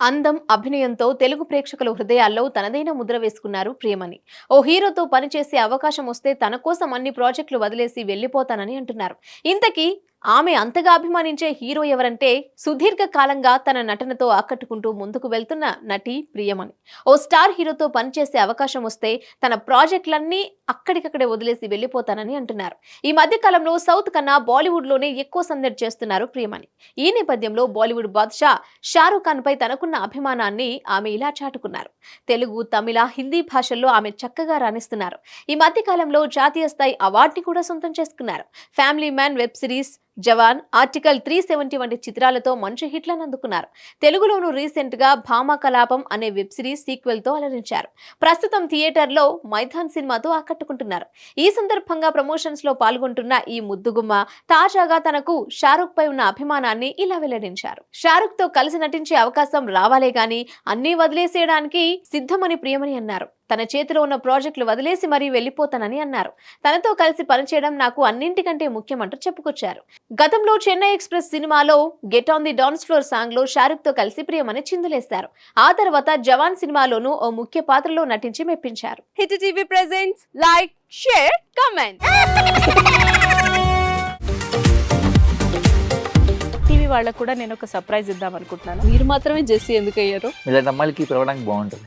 అందం అభినయంతో తెలుగు ప్రేక్షకుల హృదయాల్లో తనదైన ముద్ర వేసుకున్నారు ప్రియమణి. ఓ హీరోతో పనిచేసే అవకాశం వస్తే తన కోసం అన్ని ప్రాజెక్టులు వదిలేసి వెళ్ళిపోతానని అంటున్నారు. ఇంతకీ ఆమె అంతగా అభిమానించే హీరో ఎవరంటే సుదీర్ఘ కాలంగా తన నటనతో ఆకట్టుకుంటూ ముందుకు వెళ్తున్న నటి ప్రియమణి. ఓ స్టార్ హీరోతో పనిచేసే అవకాశం వస్తే తన ప్రాజెక్టులన్నీ అక్కడికక్కడే వదిలేసి వెళ్ళిపోతానని అంటున్నారు. ఈ మధ్య కాలంలో సౌత్ కన్నా బాలీవుడ్లోనే ఎక్కువ సందడి చేస్తున్నారు ప్రియమణి. ఈ నేపథ్యంలో బాలీవుడ్ బాద్షా షారూఖ్ ఖాన్ పై తనకున్న అభిమానాన్ని ఆమె ఇలా చాటుకున్నారు. తెలుగు తమిళ హిందీ భాషల్లో ఆమె చక్కగా రాణిస్తున్నారు. ఈ మధ్య కాలంలో జాతీయ స్థాయి అవార్డుని కూడా సొంతం చేసుకున్నారు. Family Man web series Jawan article three seventy వంటి చిత్రాలతో మంచి హిట్లను అందుకున్నారు. తెలుగులోనూ రీసెంట్గా భామా కలాపం అనే వెబ్ సిరీస్ సీక్వెల్తో అలరించారు. ప్రస్తుతం థియేటర్లో మైథాన్ సినిమాతో ఆకట్టుకుంటున్నారు. ఈ సందర్భంగా ప్రమోషన్స్లో పాల్గొంటున్న ఈ ముద్దుగుమ్మ తాజాగా తనకు షారుఖ్ పై ఉన్న అభిమానాన్ని ఇలా వెల్లడించారు. షారుఖ్తో కలిసి నటించే అవకాశం రావాలే గాని అన్నీ వదిలేసేయడానికి సిద్ధమని ప్రియమని అన్నారు. తన చేతిలో ఉన్న ప్రాజెక్టులు వదిలేసి మరీ వెళ్ళిపోతానని అన్నారు. తనతో కలిసి పనిచేయడం నాకు అన్నింటికంటే ముఖ్యమంటూ చెప్పుకొచ్చారు. గతంలో చెన్నై ఎక్స్ప్రెస్ సినిమాలో get on the dance floor సాంగ్లో షారుఖ్తో కలిసి ప్రియమని చిందులేశారు. ఆ తర్వాత జవాన్ సినిమాలోనూ ఓ ముఖ్య పాత్రలో నటించి మెప్పించారు. Hit TV presents like share comment. TV వాళ్ళకు కూడా నేను ఒక సర్ప్రైజ్ ఇద్దాం అనుకుంటున్నాను. మీరు మాత్రమే జెస్సీ ఎందుకు అయ్యారు ఇలాంటి అమ్మాయిలకి పిలవడానికి బాగుంటుంది.